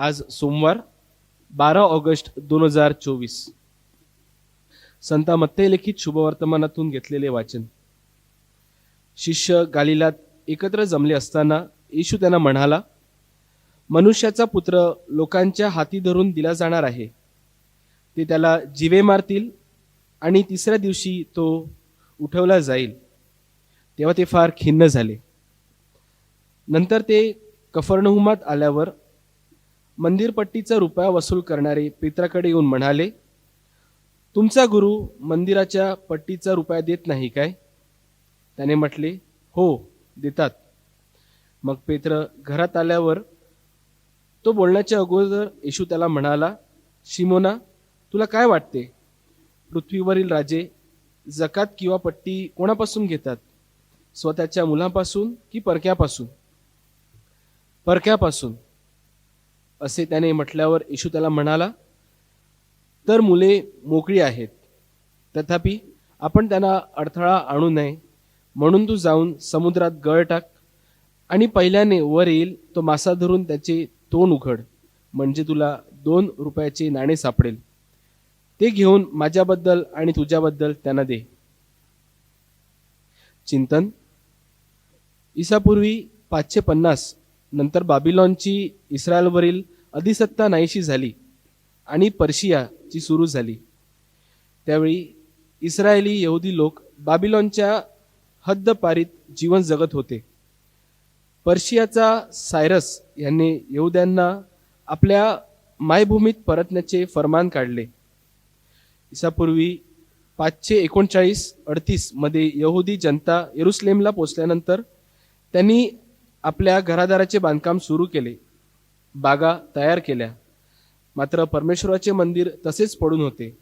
आज सोमवार बारा ऑगस्ट दोन हजार चोवीस. संता मत्ते लिखित शुभवर्तमानातून घेतलेले वाचन. शिष्य गालिलात एकत्र जमले असताना येशू त्यांना म्हणाला मनुष्याचा पुत्र लोकांच्या हाती धरून दिला जाणार आहे. ते त्याला जिवे मारतील आणि तिसऱ्या दिवशी तो उठवला जाईल. तेव्हा ते फार खिन्न झाले. नंतर ते कफर्णहुमात आल्यावर मंदिरपट्टीचा रुपया वसूल करणारे पेत्राकडे येऊन म्हणाले तुमचा गुरु मंदिराच्या पट्टीचा रुपया देत नाही काय? त्याने म्हटले हो देतात. मग पेत्र घरात आल्यावर तो बोलण्याच्या अगोदर येशू त्याला म्हणाला शिमोना तुला काय वाटते? पृथ्वीवरील राजे जकात किंवा पट्टी कोणापासून घेतात? स्वतःच्या मुलापासून की परक्यापासून? परक्यापासून. असे त्याने म्हटल्यावर येशू त्याला म्हणाला तर मुले मोकळी आहेत तथापि आपण त्यांना अडथळा आणू नये म्हणून तू जाऊन समुद्रात गळ टाक आणि पहिल्याने वर येईल तो मासा धरून त्याचे तोंड उघड म्हणजे तुला दोन रुपयाचे नाणे सापडेल. ते घेऊन माझ्याबद्दल आणि तुझ्याबद्दल त्यांना दे. चिंतन. इसापूर्वी पाचशे पन्नास नंतर बाबिलॉनची इस्रायलवरील अधिसत्ता नाहीशी झाली आणि पर्शियाची सुरू झाली. त्यावेळी इस्रायली यहुदी लोक बाबिलॉनच्या हद्दपारीत जीवन जगत होते. पर्शियाचा सायरस यांनी यहुद्यांना आपल्या मायभूमीत परतण्याचे फरमान काढले. इसापूर्वी पाचशे एकोणचाळीस अडतीसमध्ये यहुदी जनता येरुसलेमला पोचल्यानंतर त्यांनी आपल्या घरादाराचे बांधकाम सुरू केले. बागा तयार केल्या. मात्र परमेश्वराचे मंदिर तसेच पडून होते.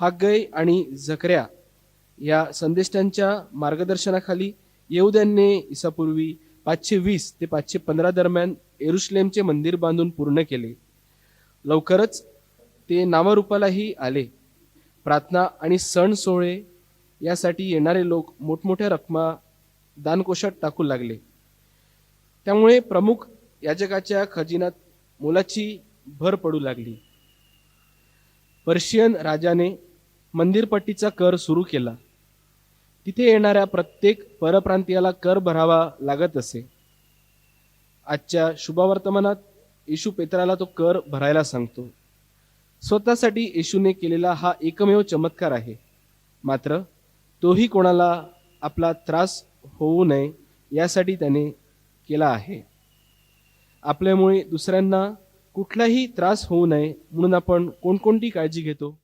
हागय आणि झकऱ्या या संदेष्टांच्या मार्गदर्शनाखाली येऊद्यांनी इसापूर्वी पाचशे वीस ते पाचशे पंधरा दरम्यान एरुश्लेमचे मंदिर बांधून पूर्ण केले. लवकरच ते नामरूपालाही आले. प्रार्थना आणि सण सोहळे यासाठी येणारे लोक मोठमोठ्या रकमा दानकोशात टाकू लागले. त्यामुळे प्रमुख याजकाच्या खजिन्यात मोलाची भर पडू लागली. पर्शियन राजाने मंदिरपट्टीचा कर सुरू केला. तिथे येणाऱ्या प्रत्येक परप्रांतीयाला कर भरावा लागत असे. आजच्या शुभवर्तमानात येशू पेत्राला तो कर भरायला सांगतो. स्वतःसाठी येशूने केलेला हा एकमेव चमत्कार आहे. मात्र तोही कोणाला आपला त्रास होऊ नये यासाठी त्याने केला आहे. आपल्यामुळे दुसऱ्यांना कुठलाही त्रास होऊ नये म्हणून आपण कोणकोणती काळजी घेतो?